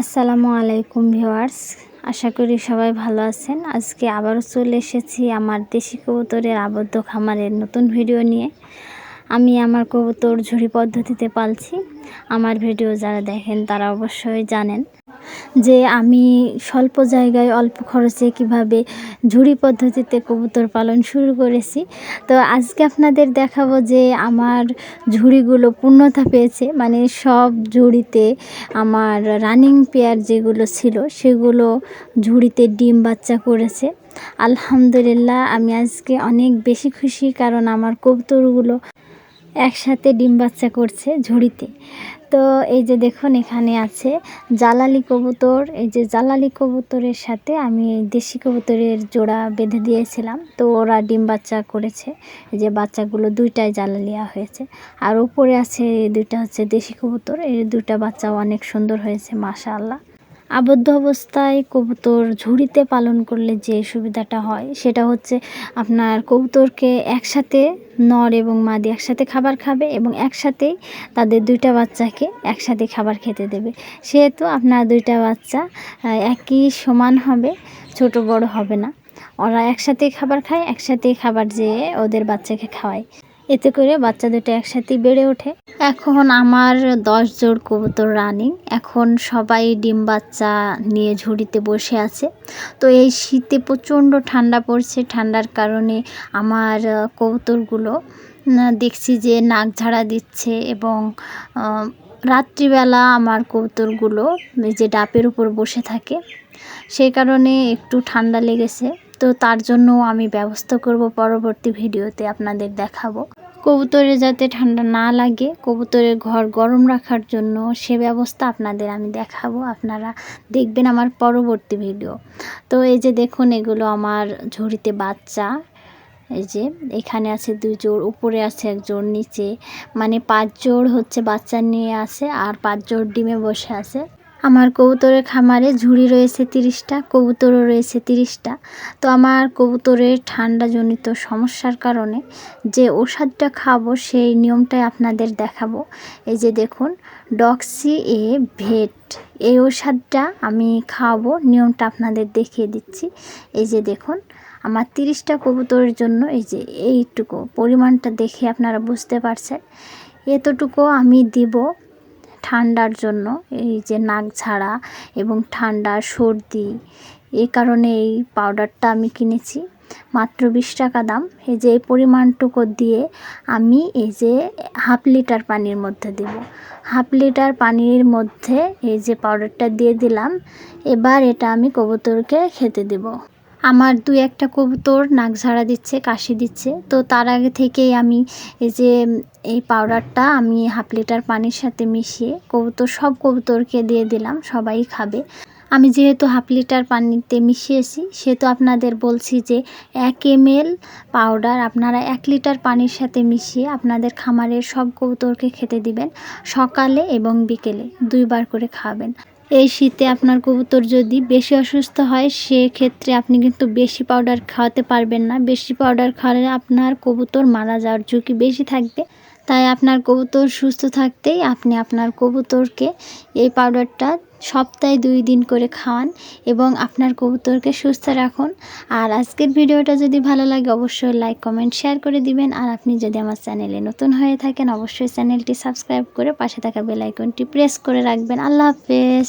আসসালামু আলাইকুম ভিওয়ার্স আশা করি সবাই ভালো আছেন। আজকে আবারও চলে এসেছি আমার দেশি কবুতরের আবদ্ধ খামারের নতুন ভিডিও নিয়ে। আমি আমার কবুতর ঝুড়ি পদ্ধতিতে পালছি। আমার ভিডিও যারা দেখেন তারা অবশ্যই জানেন। যে আমি স্বল্প জায়গায় অল্প খরচে কীভাবে ঝুড়ি পদ্ধতিতে কবুতর পালন শুরু করেছি। তো আজকে আপনাদের দেখাবো যে আমার ঝুড়িগুলো পূর্ণতা পেয়েছে মানে সব ঝুড়িতে আমার রানিং পেয়ার যেগুলো ছিল সেগুলো ঝুড়িতে ডিম বাচ্চা করেছে। আলহামদুলিল্লাহ, আমি আজকে অনেক বেশি খুশি কারণ আমার কবুতরগুলো একসাথে ডিম বাচ্চা করছে ঝুড়িতে। তো এই যে দেখুন, এখানে আছে জালালি কবুতর। এই যে জালালি কবুতরের সাথে আমি দেশি কবুতরের জোড়া বেঁধে দিয়েছিলাম। তো ওরা ডিম বাচ্চা করেছে। এই যে বাচ্চাগুলো দুইটাই জালালিয়া হয়েছে। আর উপরে আছে দুইটা হচ্ছে দেশি কবুতর। এই দুইটা বাচ্চাও অনেক সুন্দর হয়েছে, মাশাআল্লাহ। আবদ্ধ অবস্থায় কবুতর ঝুড়িতে পালন করলে যে সুবিধাটা হয়, সেটা হচ্ছে আপনার কবুতরকে একসাথে নর এবং মাদি একসাথে খাবার খাবে এবং একসাথেই তাদের দুইটা বাচ্চাকে একসাথে খাবার খেতে দেবে। সেহেতু আপনার দুইটা বাচ্চা একই সমান হবে, ছোট বড় হবে না। ওরা একসাথেই খাবার খায়, একসাথেই খাবার যেয়ে ওদের বাচ্চাকে খাওয়ায়। এতে করে বাচ্চা দুটো একসাথেই বেড়ে ওঠে। এখন আমার দশ জোড় কবুতর রানিং এখন সবাই ডিম বাচ্চা নিয়ে ঝুড়িতে বসে আছে। তো এই শীতে প্রচণ্ড ঠান্ডা পড়ছে। ঠান্ডার কারণে আমার কবুতরগুলো দেখছি যে নাক ঝাড়া দিচ্ছে এবং রাত্রিবেলা আমার কবুতরগুলো যে ডাপের উপর বসে থাকে সেই কারণে একটু ঠান্ডা লেগেছে। তো তার জন্য আমি ব্যবস্থা করব পরবর্তী ভিডিওতে আপনাদের দেখাবো। কবুতরে যাতে ঠান্ডা না লাগে, কবুতরের ঘর গরম রাখার জন্য সে ব্যবস্থা আপনাদের আমি দেখাবো। আপনারা দেখবেন আমার পরবর্তী ভিডিও। তো এই যে দেখুন, এগুলো আমার ঝুড়িতে বাচ্চা। এই যে এখানে আছে দুই জোড়, উপরে আছে এক জোড়, নিচে মানে পাঁচ জোড় হচ্ছে বাচ্চা নিয়ে আছে আর পাঁচ জোড় ডিমে বসে আছে। আমার কবুতরের খামারে ঝুড়ি রয়েছে তিরিশটা, কবুতরও রয়েছে তিরিশটা। তো আমার কবুতরের ঠান্ডাজনিত সমস্যার কারণে যে ওষুধটা খাব সেই নিয়মটাই আপনাদের দেখাবো। এই যে দেখুন ডক্সি এ ভেট। এই ওষুধটা আমি খাওয়াবো, নিয়মটা আপনাদের দেখিয়ে দিচ্ছি। এই যে দেখুন, আমার তিরিশটা কবুতরের জন্য এই যে এইটুকু। পরিমাণটা দেখে আপনারা বুঝতে পারছেন। এতটুকু আমি দিব ঠান্ডার জন্য, এই যে নাক ঝাড়া এবং ঠান্ডা, সর্দি এই কারণে এই পাউডারটা আমি কিনেছি। মাত্র বিশ টাকা দাম। এই যে এই পরিমাণটুকু দিয়ে আমি এই যে হাফ লিটার পানির মধ্যে দেব। হাফ লিটার পানির মধ্যে এই যে পাউডারটা দিয়ে দিলাম। এবার এটা আমি কবুতরকে খেতে দেব। আমার দু একটা কবুতর নাক ঝাড়া দিচ্ছে, কাশি দিচ্ছে। তো তার আগে থেকেই আমি এই যে, এই পাউডারটা আমি হাফ লিটার পানির সাথে মিশিয়ে কবুতর, সব কবুতরকে দিয়ে দিলাম, সবাই খাবে। আমি যেহেতু হাফ লিটার পানিতে মিশিয়েছি, সেহেতু আপনাদের বলছি যে, এক এম পাউডার আপনারা এক লিটার পানির সাথে মিশিয়ে আপনাদের খামারের সব কবুতরকে খেতে দিবেন, সকালে এবং বিকেলে। দুইবার করে খাবেন। এই শীতে আপনার কবুতর যদি বেশি অসুস্থ হয়, সেক্ষেত্রে আপনি কিন্তু বেশি পাউডার খাওয়াতে পারবেন না। বেশি পাউডার খাওয়ালে আপনার কবুতর মারা যাওয়ার ঝুঁকি বেশি থাকবে। তাই আপনার কবুতর সুস্থ থাকতেই আপনি আপনার কবুতরকে এই পাউডারটা সপ্তাহে দুই দিন করে খাওয়ান এবং আপনার কবুতরকে সুস্থ রাখুন। আর আজকের ভিডিওটা যদি ভালো লাগে, অবশ্যই লাইক কমেন্ট শেয়ার করে দিবেন। আর আপনি যদি আমার চ্যানেলে নতুন হয়ে থাকেন, অবশ্যই চ্যানেলটি সাবস্ক্রাইব করে পাশে থাকা বেলাইকনটি প্রেস করে রাখবেন। আল্লাহ হাফেজ।